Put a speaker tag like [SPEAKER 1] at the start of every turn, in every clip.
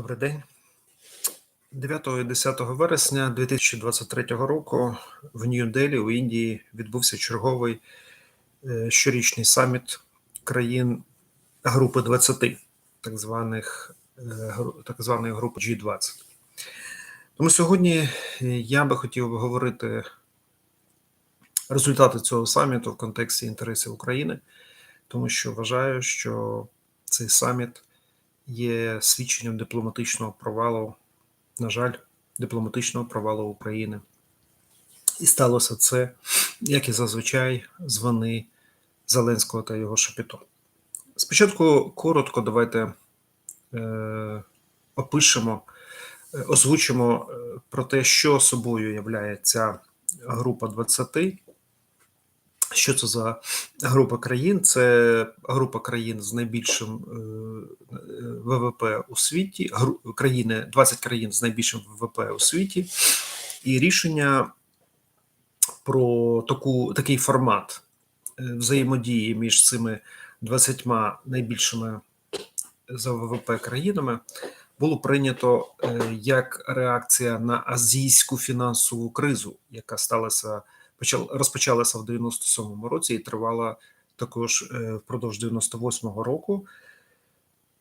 [SPEAKER 1] Добрий день. 9 і 10 вересня 2023 року в Нью-Делі у Індії відбувся черговий е, щорічний саміт країн Групи 20, так званих е, так званої групи G20. Тому сьогодні е, я би хотів би говорити результати цього саміту в контексті інтересів України, тому що вважаю, що цей саміт є свідченням дипломатичного провалу, на жаль, дипломатичного провалу України. І сталося це, як і зазвичай, з вини Зеленського та його шапіто. Спочатку коротко давайте е, опишемо, е, озвучимо е, про те, що собою являє ця група 20. Що це за група країн? Це група країн з найбільшим е, е, ВВП у світі, країни, 20 країн з найбільшим ВВП у світі, і рішення про таку, такий формат е, взаємодії між цими 20 найбільшими за ВВП країнами було прийнято як реакція на азійську фінансову кризу, яка сталася розпочалася в 97-му році і тривала також е, впродовж 98-го року.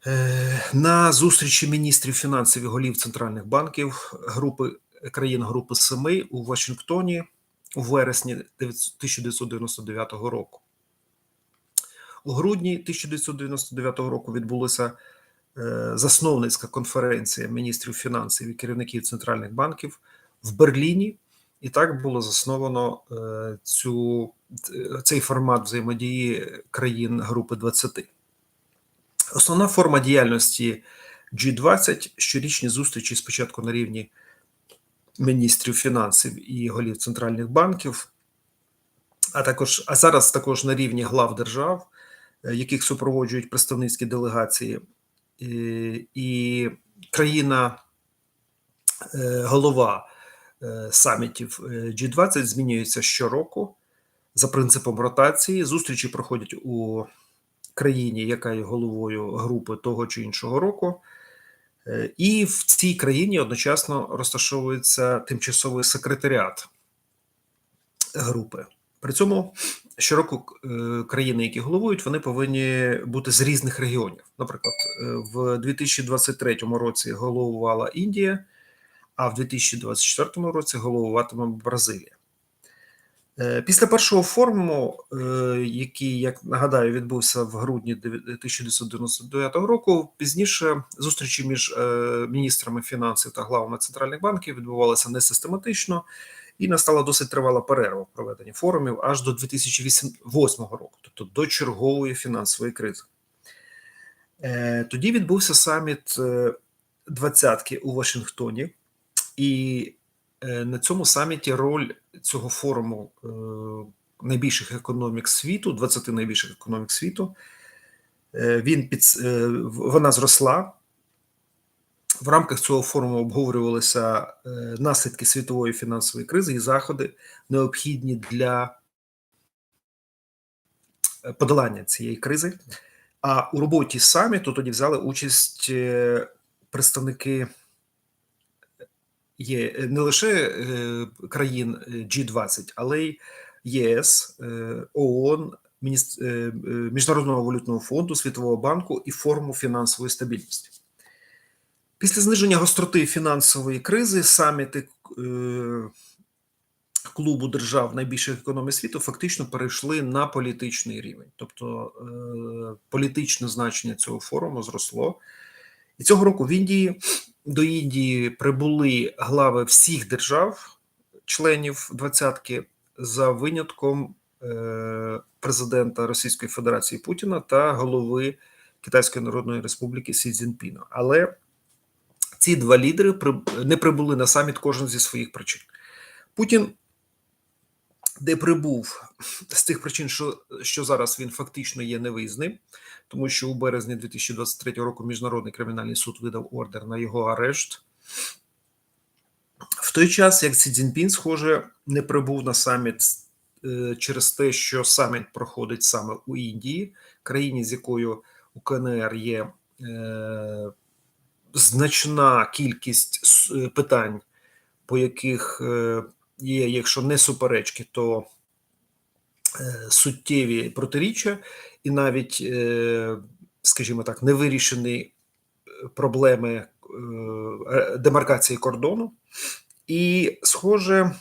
[SPEAKER 1] Е, На зустрічі міністрів фінансів і голів центральних банків групи країн Групи Семи у Вашингтоні у вересні 1999 року. У грудні 1999 року відбулася е, засновницька конференція міністрів фінансів і керівників центральних банків в Берліні, і так було засновано е, цю, цей формат взаємодії країн Групи 20. Основна форма діяльності G20 щорічні зустрічі спочатку на рівні міністрів фінансів і голів центральних банків, а також а зараз також на рівні глав держав, е, яких супроводжують представницькі делегації, і, країна е, голова е, самітів е, G20 змінюється щороку за принципом ротації. Зустрічі проходять у країні, яка є головою групи того чи іншого року. Е, І в цій країні одночасно розташовується тимчасовий секретаріат групи. При цьому щороку е, країни, які головують, вони повинні бути з різних регіонів. Наприклад, е, в 2023 році головувала Індія, а в 2024 році головуватиме Бразилія. Е, Після першого форуму, е, який, як нагадаю, відбувся в грудні 1999 року, пізніше зустрічі між е, міністрами фінансів та главами центральних банків відбувалися несистематично, і настала досить тривала перерва в проведенні форумів аж до 2008 року, тобто до чергової фінансової кризи. Тоді відбувся саміт двадцятки у Вашингтоні, і е, на цьому саміті роль цього форуму е, найбільших економік світу, 20 найбільших економік світу, е, він під, вона зросла. В рамках цього форуму обговорювалися наслідки світової фінансової кризи і заходи, необхідні для подолання цієї кризи. А у роботі саміту тоді взяли участь представники є е, не лише е, країн е, G20, але й ЄС, ООН, Міжнародного валютного фонду, Світового банку і Форуму фінансової стабільності. Після зниження гостроти фінансової кризи саміти клубу держав найбільших економік світу фактично перейшли на політичний рівень. Тобто політичне значення цього форуму зросло. І цього року в Індії до Індії прибули глави всіх держав, членів двадцятки, за винятком е, президента Російської Федерації Путіна та голови Китайської Народної Республіки Сі Цзіньпіна. Але ці два лідери не прибули на саміт кожен зі своїх причин. Путін, де прибув з тих причин, що, що зараз він фактично є невизним, тому що у березні 2023 року Міжнародний кримінальний суд видав ордер на його арешт. В той час, як Сі Цзіньпін, схоже, не прибув на саміт е, через те, що саміт проходить саме у Індії, країні, з якою у КНР є е, значна кількість е, питань, по яких е, є, якщо не суперечки, то е, суттєві протиріччя, і навіть, е, скажімо так, невирішені е, проблеми демаркації кордону. І, схоже,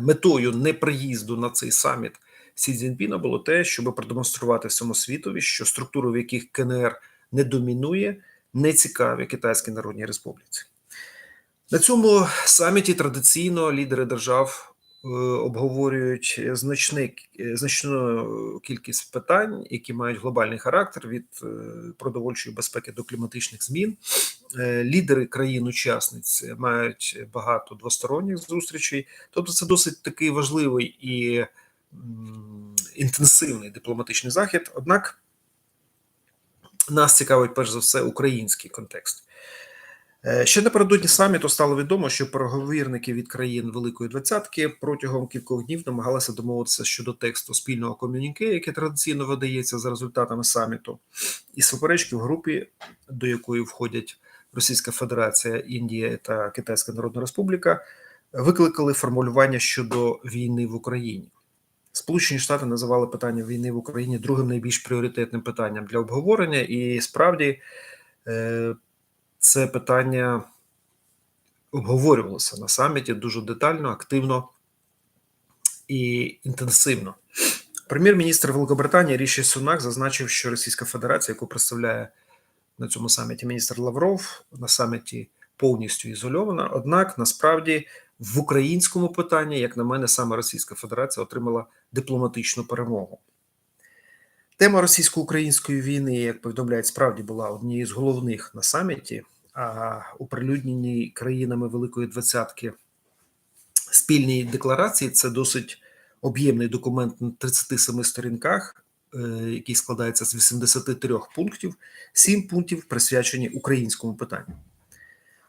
[SPEAKER 1] метою неприїзду на цей саміт Сі Цзіньпіна було те, щоб продемонструвати всьому світові, що структури, в яких КНР не домінує, не цікаві Китайській Народній Республіці. На цьому саміті традиційно лідери держав е, обговорюють значний, е, значну кількість питань, які мають глобальний характер від е, продовольчої безпеки до кліматичних змін. Лідери країн-учасниць мають багато двосторонніх зустрічей, тобто це досить такий важливий і інтенсивний дипломатичний захід. Однак нас цікавить перш за все український контекст. Е, Ще напередодні саміту стало відомо, що переговірники від країн Великої Двадцятки протягом кількох днів намагалися домовитися щодо тексту спільного ком'юніке, яке традиційно видається за результатами саміту, і суперечки в групі, до якої входять Російська Федерація, Індія та Китайська Народна Республіка, викликали формулювання щодо війни в Україні. Сполучені Штати називали питання війни в Україні другим найбільш пріоритетним питанням для обговорення, і справді е, це питання обговорювалося на саміті дуже детально, активно і інтенсивно. Прем'єр-міністр Великобританії Ріші Сунак зазначив, що Російська Федерація, яку представляє на цьому саміті міністр Лавров, на саміті повністю ізольована. Однак насправді в українському питанні, як на мене, саме Російська Федерація отримала дипломатичну перемогу. Тема російсько-української війни, як повідомляють, справді була однією з головних на саміті, оприлюдненій країнами Великої Двадцятки спільній декларації це досить об'ємний документ на 37 сторінках, е, який складається з 83 пунктів. Сім пунктів присвячені українському питанню.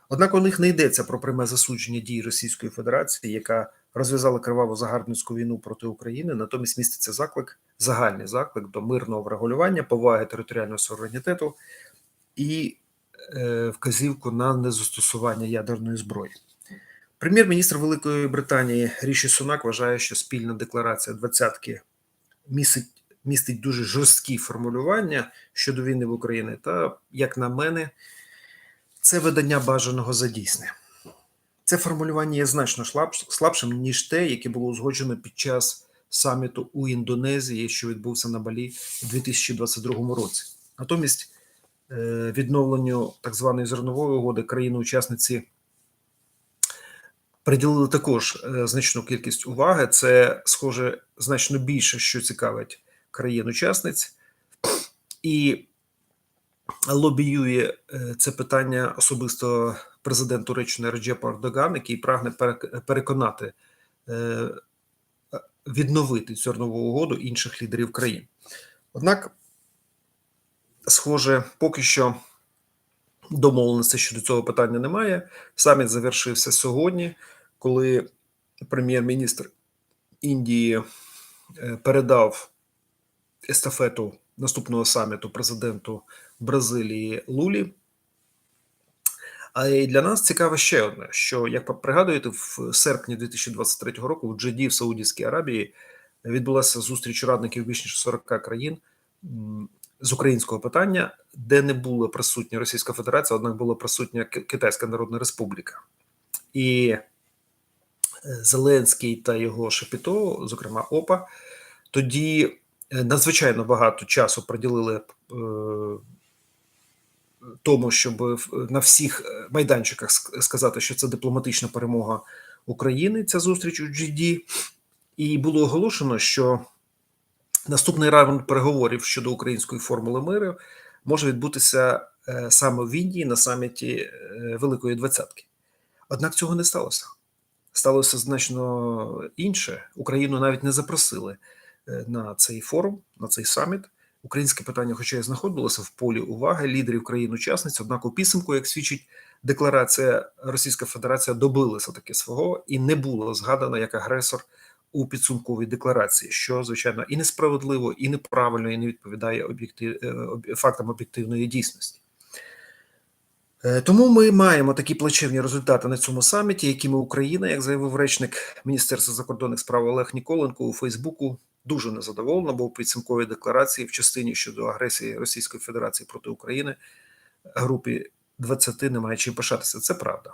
[SPEAKER 1] Однак у них не йдеться про пряме засудження дій Російської Федерації, яка розв'язала криваву загарбницьку війну проти України. Натомість міститься заклик, загальний заклик до мирного врегулювання, поваги територіального суверенітету і вказівку на незастосування ядерної зброї. Прем'єр-міністр Великої Британії Ріші Сунак вважає, що спільна декларація двадцятки містить, містить дуже жорсткі формулювання щодо війни в Україні. Та, як на мене, це видання бажаного за. Це формулювання є значно слабшим, ніж те, яке було узгоджено під час саміту у Індонезії, що відбувся на Балі у 2022 році. Натомість е, відновленню так званої зернової угоди країни-учасниці приділили також е, значну кількість уваги. Це, схоже, значно більше, що цікавить країн-учасниць, і лобіює е, це питання особисто президент Туреччини Реджепа Ердоган, який прагне переконати е, відновити зернову угоду інших лідерів країн. Однак, схоже, поки що домовленості щодо цього питання немає. Саміт завершився сьогодні, коли прем'єр-міністр Індії е, передав естафету наступного саміту президенту Бразилії Лулі. А і для нас цікаво ще одне: що, як пригадуєте, в серпні 2023 року в Джаді в Саудівській Аравії відбулася зустріч радників більш ніж 40 країн з українського питання, де не була присутня Російська Федерація, однак була присутня Китайська Народна Республіка. І е, Зеленський та його Шепіто, зокрема ОПА, тоді е, надзвичайно багато часу приділили е, тому, щоб на всіх майданчиках сказати, що це дипломатична перемога України. Ця зустріч у GD. І було оголошено, що наступний раунд переговорів щодо української формули миру може відбутися е, саме в Індії на саміті е, Великої Двадцятки. Однак цього не сталося. Сталося значно інше. Україну навіть не запросили е, на цей форум, на цей саміт. Українське питання, хоча й знаходилося в полі уваги лідерів країн-учасниць, однак у підсумку, як свідчить декларація, Російська Федерація добилася таки свого і не була згадана як агресор у підсумковій декларації, що звичайно і несправедливо, і неправильно, і не відповідає об'єктив, е, фактам об'єктивної дійсності. Е, Тому ми маємо такі плачевні результати на цьому саміті, якими Україна, як заявив речник Міністерства закордонних справ Олег Ніколенко у Фейсбуку, дуже незадоволена, бо у підсумковій декларації в частині щодо агресії Російської Федерації проти України групі 20 немає чим пишатися. Це правда.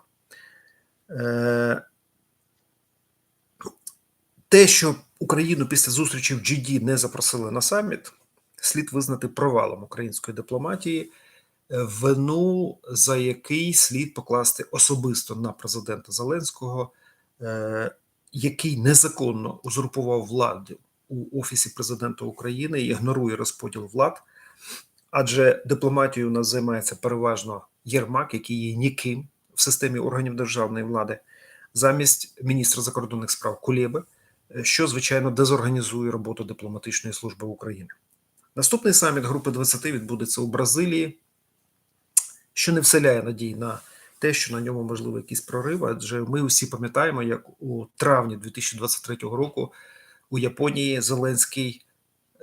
[SPEAKER 1] Те, що Україну після зустрічі в GD не запросили на саміт, слід визнати провалом української дипломатії, е, вину за який слід покласти особисто на президента Зеленського, е, який незаконно узурпував владу у офісі президента України і ігнорує розподіл влад. Адже дипломатією у нас займається переважно Єрмак, який є ніким в системі органів державної влади, замість міністра закордонних справ Кулєби, що звичайно дезорганізує роботу дипломатичної служби України. Наступний саміт Групи 20 відбудеться у Бразилії, що не вселяє надій на те, що на ньому можливо якісь прориви, адже ми усі пам'ятаємо, як у травні 2023 року у Японії Зеленський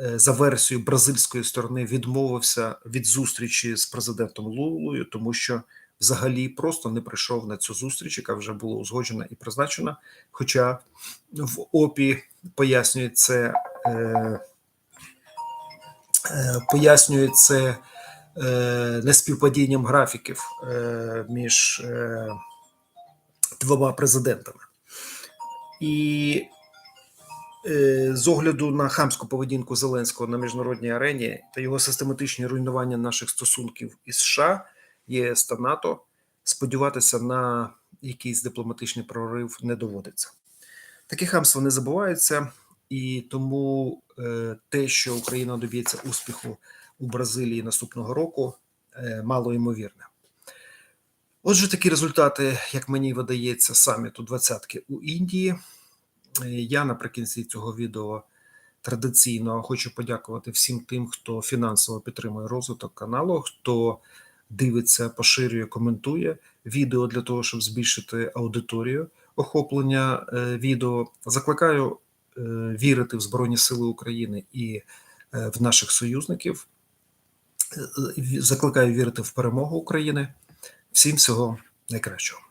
[SPEAKER 1] е, за версією бразильської сторони відмовився від зустрічі з президентом Лулою, тому що взагалі просто не прийшов на цю зустріч, яка вже була узгоджена і призначена. Хоча в ОПІ пояснює це, е, е, пояснює е, неспівпадінням графіків е, між е, двома президентами. І е, з огляду на хамську поведінку Зеленського на міжнародній арені та його систематичне руйнування наших стосунків із США, ЄС та НАТО, сподіватися на якийсь дипломатичний прорив не доводиться. Таке хамство не забувається, і тому е, те, що Україна доб'ється успіху у Бразилії наступного року, е, мало ймовірне. Отже, такі результати, як мені видається, саміту двадцятки у Індії. Е, Я наприкінці цього відео традиційно хочу подякувати всім тим, хто фінансово підтримує розвиток каналу, хто дивиться, поширює, коментує відео для того, щоб збільшити аудиторію охоплення е, відео. Закликаю е, вірити в Збройні Сили України і е, в наших союзників. Закликаю вірити в перемогу України. Всім всього найкращого.